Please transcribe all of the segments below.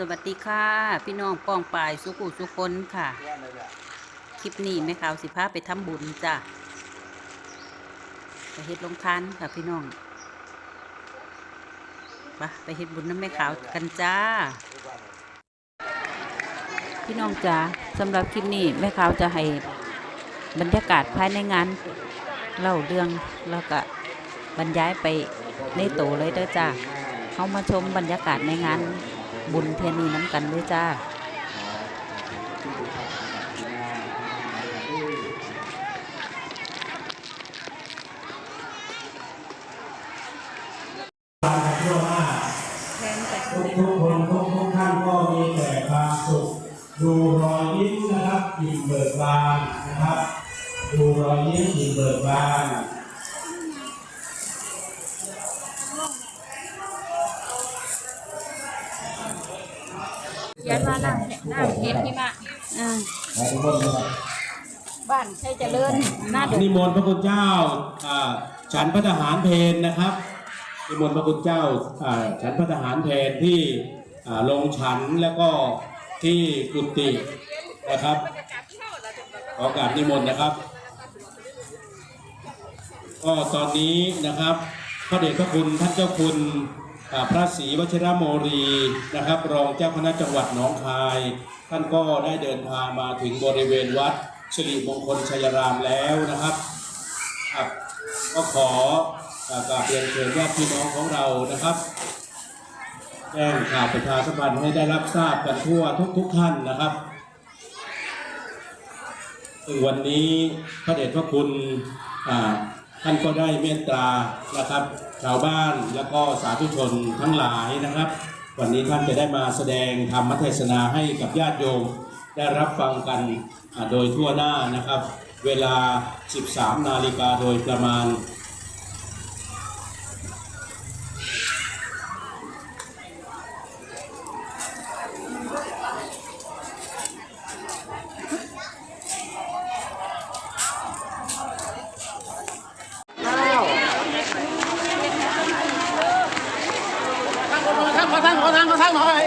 สวัสดีค่ะ พี่น้องป้องปลายสุขุสุคนค่ะ คลิปนี้แม่ขาวสิพาไปทำบุญจ้ะไปเฮ็ดลงทานค่ะพี่น้องไปไปเฮ็ดบุญน้ำแม่ขาวกันจ้า พี่น้องจ้าสำหรับคลิปนี้แม่ขาวจะให้บรรยากาศภายในงานเล่าเรื่องแล้วก็บรรยายไปในโตเลยเด้อจ้าเขามาชมบรรยากาศในงาน บุญเทยนนีน้ำกันด้วยจ้าเชื่อว่าทุกทุกคนทุกทุกท่านก็มีแต่ความสุข ดูรอยยิ้มนะครับอิ่มเบิกบานนะครับ ดูรอยยิ้มอิ่มเบิกบาน ยันว่าน้ำน้ำเห็นที่มาอ่าบ้านใช้เจริญหน้าดุนิมนต์พระคุณเจ้าอ่าฉันพระทหารเพนนะครับนิมนต์พระคุณเจ้าอ่าฉันพระทหารเพนที่อ่าลงฉันแล้วก็ที่กุฏินะครับขอกราบนิมนต์นะครับก็ตอนนี้นะครับพระเดชพระคุณท่านเจ้าคุณ พระศรีวชิรโมรีนะครับ รองเจ้าคณะจังหวัดหนองคาย ท่านก็ได้เดินทางมาถึงบริเวณวัดสิริมงคลชัยรามแล้วนะครับครับก็ขอกราบเรียนเชิญญาติพี่น้องของเรานะครับแจ้งข่าวประชาสัมพันธ์ให้ได้รับทราบกันทั่วทุกๆท่านนะครับซึ่งวันนี้พระเดชพระคุณท่านก็ได้เมตตานะครับ ชาวบ้านแล้วก็สาธุชนทั้งหลายนะครับ วันนี้ท่านจะได้มาแสดงธรรมเทศนาให้กับญาติโยมได้รับฟังกันโดยทั่วหน้านะครับ เวลา 13 นาฬิกาโดยประมาณ ขอทางขอทางขอทางหน่อย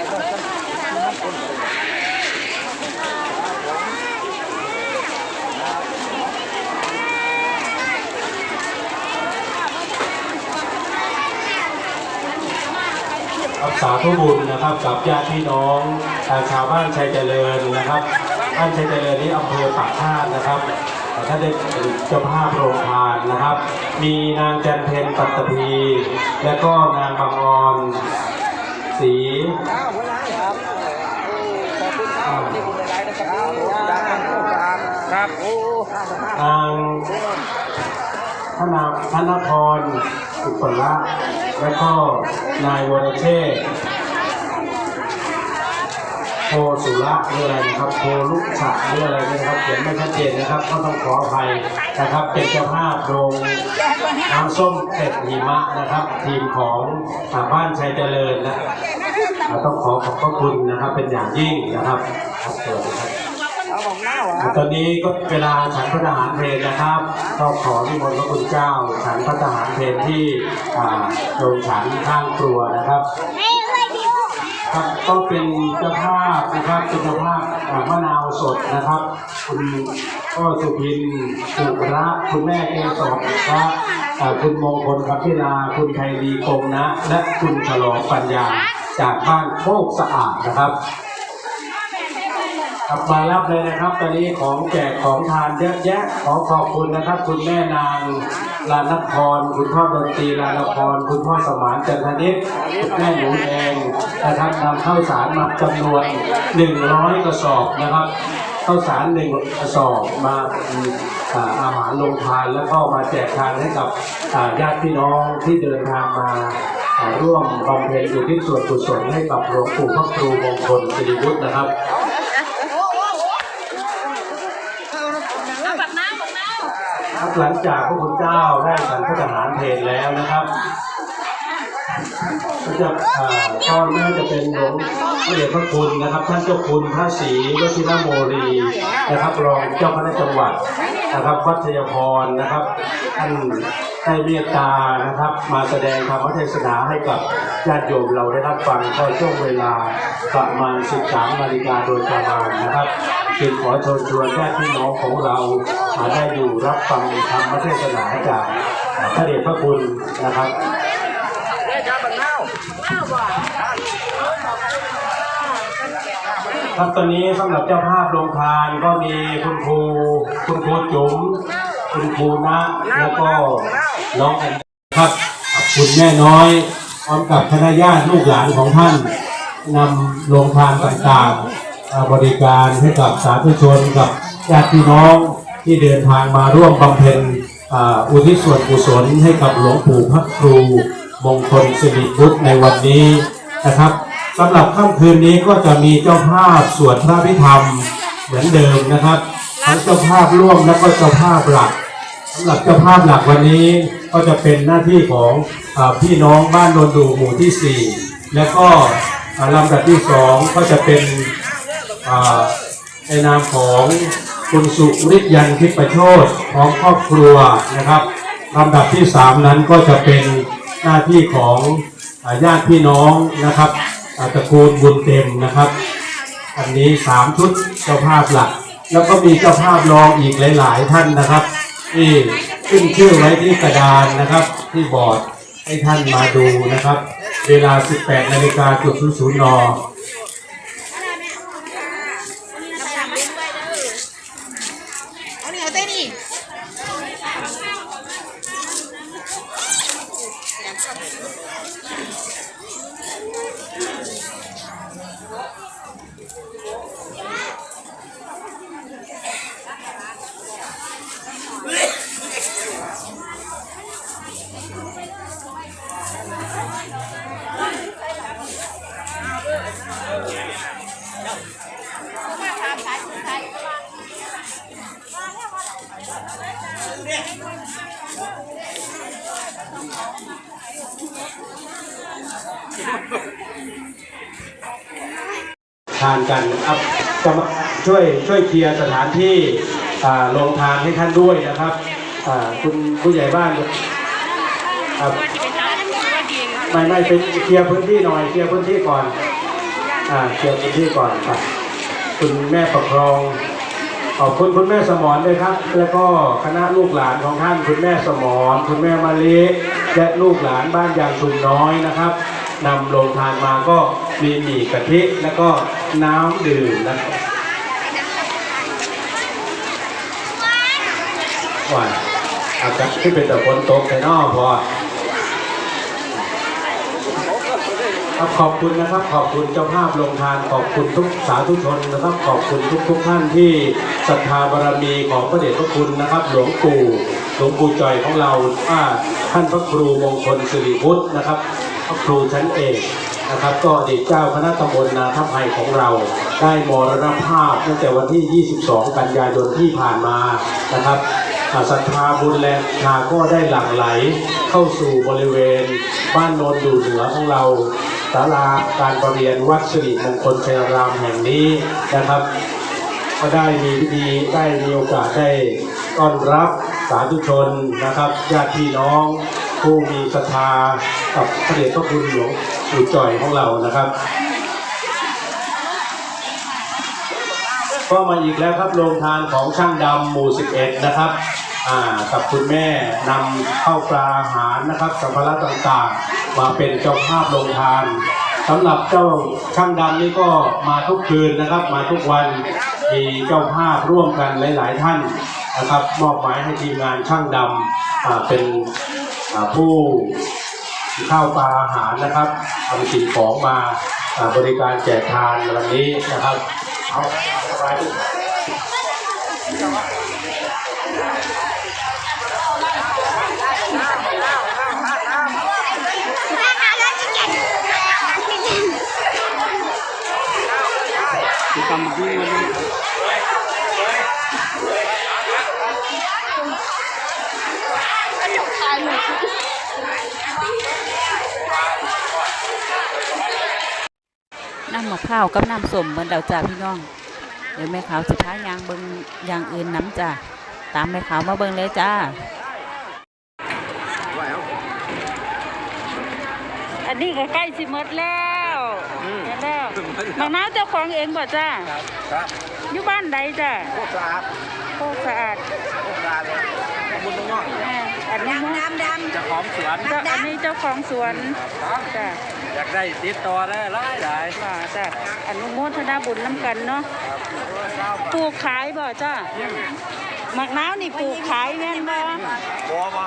รักษาทุบุญนะครับ กับญาติพี่น้องชาวบ้านชัยเจริญนะครับบ้านชัยเจริญนี้อำเภอปากท่านนะครับท่านได้เจ้าภาพโรงทานนะครับ มีนางจันเพนปัตตภีและก็นางบางออนศรีครับโอ้นางธนาธนพรสุปละและก็นายวรเชษ โพสุระหรืออะไรนะครับ โพลุกฉะหรืออะไรนะครับเขียนไม่ชัดเจนนะครับ ก็ต้องขออภัยนะครับ เป็นเจ้าภาพโรงน้ำส้มเกล็ดหิมะนะครับ ทีมของอ่าบ้านชัยเจริญนะเราต้องขอขอบพระคุณนะครับ เป็นอย่างยิ่งนะครับครับสวัสดีครับเอาของหน้าเหรอตอนนี้ก็เวลาฉันพระทหารเพลงนะครับก็ขอที่มนต์พระคุณเจ้า ฉันพระทหารเพลงที่อ่าโรงฉันข้างครัวนะครับ ครับก็เป็นเจ้าภาพนะครับเป็นเจ้าภาพมะนาวสดนะครับ คุณพ่อสุพินสุระคุณแม่เกศรครับคุณมงคลครับพิลาคุณไทยดีคงนะ และคุณฉลองปัญญาจากบ้านโคกสะอาดนะครับครับมารับเลยนะครับ ตอนนี้ของแจกของทานเยอะแยะขอขอบคุณนะครับ คุณแม่นาง ลานพรคุณพ่อดนตรีลานพรคุณพ่อสมานจันทนิตแม่หนูแดงนะครับนำข้าวสารมาจำนวน100กระสอบนะครับข้าวสารหนึ่งกระสอบมาอาหารลงทานแล้วก็มาแจกทานให้กับญาติพี่น้องที่เดินทางมาร่วมบำเพ็ญอุทิศส่วนกุศลให้กับหลวงปู่พระครูมงคลสิริวุฒินะครับ เอาแบบน้ำแบบน้ำ ครับ หลังจากพระคุณเจ้าได้ฉันพระทหารเพลแล้วนะครับก็จะอ่าก็น่าจะเป็นหลวงพระเดชพระคุณนะครับ ท่านเจ้าคุณพระศรีวชิรโมรีนะครับรองเจ้าคณะจังหวัดนะครับวัดชัยพรนะครับท่าน ให้เมตตานะครับ มาแสดงธรรมเทศนาให้กับญาติโยมเราได้รับฟังก็ช่วงเวลาประมาณ 13นาฬิกาโดยประมาณนะครับจึงขอเชิญชวนญาติพี่น้องของเรามาได้อยู่รับฟังธรรมเทศนาจากพระเดชพระคุณนะครับครับตอนนี้สำหรับเจ้าภาพโรงทานก็มีคุณครูคุณครูจุ๋มคุณครูนะแล้วก็ น้องแอนครับคุณแม่น้อยพร้อมกับคณะญาติลูกหลานของท่านนำโรงทานต่างๆมาบริการให้กับสาธุชนกับญาติพี่น้องที่เดินทางมาร่วมบำเพ็ญอุทิศส่วนกุศลให้กับหลวงปู่พระครู มงคลสิริพุทธในวันนี้นะครับสำหรับค่ำคืนนี้ก็จะมีเจ้าภาพสวดพระพิธรรมเหมือนเดิมนะครับทั้งเจ้าภาพร่วมและก็เจ้าภาพหลัก หรับเจ้าภาพหลักวันนี้ก็จะเป็นหน้าที่ของอพี่น้องบ้านโนนดูหมู่ที่ 4 และก็ลำดับที่สองก็จะเป็นในนามของคุณสุริยันทิพประโชตพร้อมครอบครัวนะครับลำดับที่สามนั้นก็จะเป็นหน้าที่ของญาติพี่น้องนะครับอ่าตระกูลบุญเต็มนะครับ อันนี้สามชุดเจ้าภาพหลัก แล้วก็มีเจ้าภาพรองอีกหลาย ๆ ท่านนะครับ ที่ขึ้นชื่อไว้ที่กระดานนะครับ ที่บอร์ดให้ท่านมาดูนะครับ เวลา 18นาฬิกาจุดศูนย์น ทานกันนะครับจะมาช่วยช่วยเคลียร์สถานที่อ่าโรงทานให้ท่านด้วยนะครับคุณผู้ใหญ่บ้านครับไม่ไม่เป็นเคลียร์พื้นที่หน่อยเคลียร์พื้นที่ก่อนอ่าเคลียร์พื้นที่ก่อนครับคุณแม่ปกครองขอบคุณคุณแม่สมรด้วยครับ แล้วก็คณะลูกหลานของท่านคุณแม่สมรคุณแม่มาลีและลูกหลานบ้านยางชุมน้อยนะครับ นำโรงทานมาก็มีหมี่กะทิแล้วก็น้ำดื่มนะว่าอากาศที่เป็นแต่ฝนตกแต่นอกพอครับขอบคุณนะครับ ขอบคุณเจ้าภาพโรงทาน ขอบคุณทุกสาธุชนนะครับ ขอบคุณทุกทุกท่านที่ศรัทธาบารมีของพระเดชพระคุณนะครับ หลวงปู่หลวงปู่จอยของเราว่าท่านพระครูมงคลสิริพุทธนะครับ ครูชั้นเอกนะครับ ก็อดีตเจ้าคณะตำบลนาทับไฮของเรา ได้มรณภาพตั้งแต่วันที่ 22 กันยายนที่ผ่านมานะครับศรัทธาบุญแรงทาก็ได้หลั่งไหลเข้าสู่บริเวณ บ้านโนนดูเหนือของเราศาลาการประเรียนวัดสิริมงคลชัยรามแห่งนี้นะครับก็ได้มีพิธีได้มีโอกาสได้ต้อนรับสาธุชนนะครับญาติพี่น้อง ผู้มีศรัทธากับพระเดชพระคุณหลวงปู่จ่อยของเรานะครับ ก็มาอีกแล้วครับโรงทานของช่างดำหมู่ 11 นะครับอ่ากับคุณแม่นำข้าวปลาอาหารนะครับสัมภาระต่างๆ มาเป็นเจ้าภาพโรงทานสำหรับเจ้าช่างดำนี่ก็มาทุกคืนนะครับ มาทุกวันมีเจ้าภาพร่วมกันหลาย ๆ ท่านนะครับมอบหมายให้ทีมงานช่างดำเป็น ผู้ข้าวปลาอาหารนะครับทำสิ่งของมาบริการแจกทานวันนี้นะครับเอาไปน้ำ ข้าวกับน้ำส้มเหมือนเดาจ่าพี่น้อง เดี๋ยวแม่ขาวะท้ายางเบิงยางอื่นน้ำจ่าตามแม่ขาวมาเบิงเลยจ้า อันนี้ก็ใกล้สิหมดแล้วเดี๋ยแล้วมะนาวจะคของเองบ่จ้าอยู่บ้านใดจ้าโคตรสะอาดโคตรสะอาดโคตรสะอาดขอบคุณน้อง อ่าอันนี้เนอะดำดๆเจะของสวนเจ้าอันนี้เจ้าของสวนจ้าอยากได้ติดต่อได้หลายหลายว่าจ้าอนุโมทนาบุญน้ำกันเนาะปลูกขายบ่จ้าหมักนาวนี่ปลูกขายแม่นบ่บัวบ่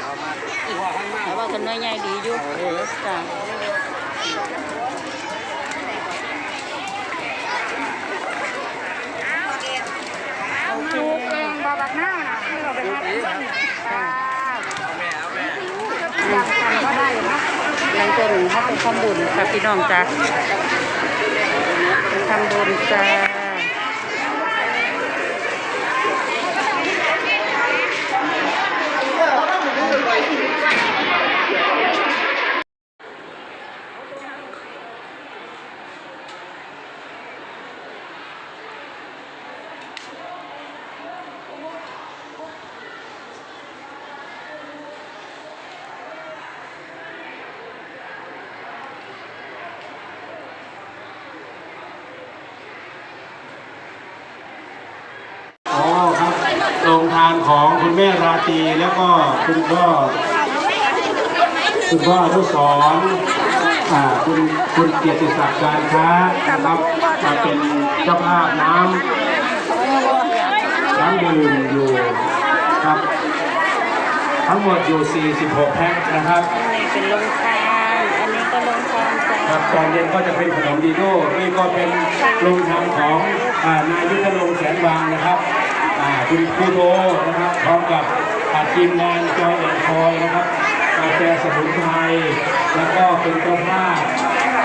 เอามาหัวข้างหน้าแต่ว่ากันน้อยใหญ่ดีอยู่จ้าโอเคำเองบาบักหน้าน่ะที่เราไปทำ จ้า แม่เอาแม่ ก็ได้อยู่นะ หลังจนี้เขาไปทำบุญค่ะพี่น้องจ้าทำบุญจ้า อ๋อครับโรงทาน ของคุณแม่ราตรีแล้วก็คุณพ่อคุณพ่ออนุสรณ์อ่าคุณคุณเกียรติศักดิ์การค้านะครับมาเป็นเจ้าภาพน้ำน้ำดื่มอยู่ครับ ทั้งหมดอยู่ 46 แพ็คนะครับนี่เป็นลงทานอันนี้ก็ลงทานจ้าครับตอนเย็นก็จะเป็นขนมดีโน่นี่ก็เป็นโรงทานของอ่านายยุทธลงค์แสนวังนะครับ อ่าคุณครูโตนะครับพร้อมกับอ่าทีมงานจอยแอนคอยนะครับกาแฟสมุนไพรแล้วก็เป็นเจ้าภาพ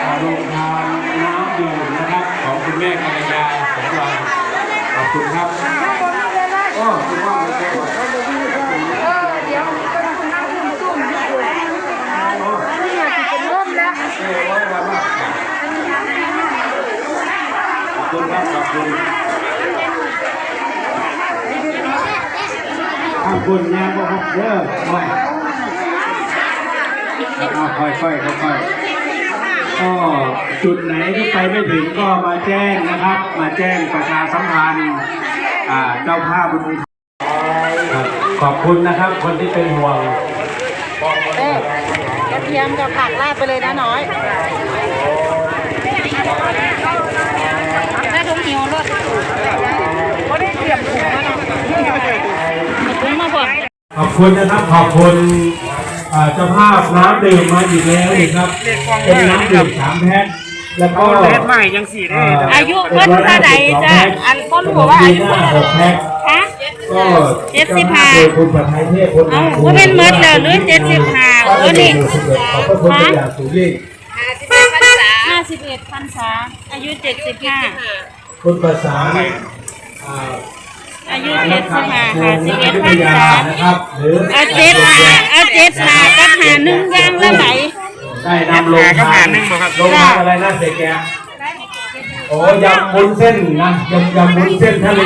าโรงทานน้ำดื่มนะครับ ของคุณแม่กัลยาแสนวังขอบคุณครับก็คุณพ่อไม่ใช่ว่าเดี๋ยวก็ต้องนั่งตุ้มๆอยู่อันนี้อยากจะร่มแล้วเอ้ยร้อยวันมากขอบคุณครับขอบคุณ ขอบคุณนะบ่ครับเด้อไม่เอาค่อยๆค่อยๆก็จุดไหนที่ไปไม่ถึงก็มาแจ้งนะครับ มาแจ้งประชาสัมพันธ์อ่าเจ้าภาพบุญครับขอบคุณนะครับคนที่เป็นห่วงเอ๊ะกระเทียมกับผักราดไปเลยนะน้อยแม่ถุงหิวรถก็ได้เตรียมถุงมาเนาะถุงมาก่อน ขอบ คุณนะครับขอบคุณอ่าเจ้าภาพน้ำดื่มมาอีกแล้วนี่ครับเป็นน้ำดื่มสามแพ็คแล้วก็เฮ็ดใหม่ยังสี่ได้อายุเพิ่นเท่าใดจ้ะอันก็รู้ว่าอายุเพิ่นหกแพ็คฮะก็เจ็ดสิบห้าโดยคุณประภัยเทพพลเอ้าว่าเป็นเมิดเด้อหรือเจ็ดสิบห้าก็โอ้ได้นี่หมู่สิบเอ็ดขอบพระคุณเป็นอย่างสูงยิ่งห้าสิบเอ็ดพรรษาอายุเจ็ดสิบห้าคุณประสานอ่า อายุเจ็ดสิบห้าห้าสิบเอ็ดพรรยาษานะครับหรือเอาเจ็ดห้าเอาเจ็ดห้ากับหาหนึ่งอย่างละไหนได้นำลงทานลงทานอะไรนะเสกแกะโอ้ยำวุ้นเส้นนะยำยำวุ้นเส้นทะเล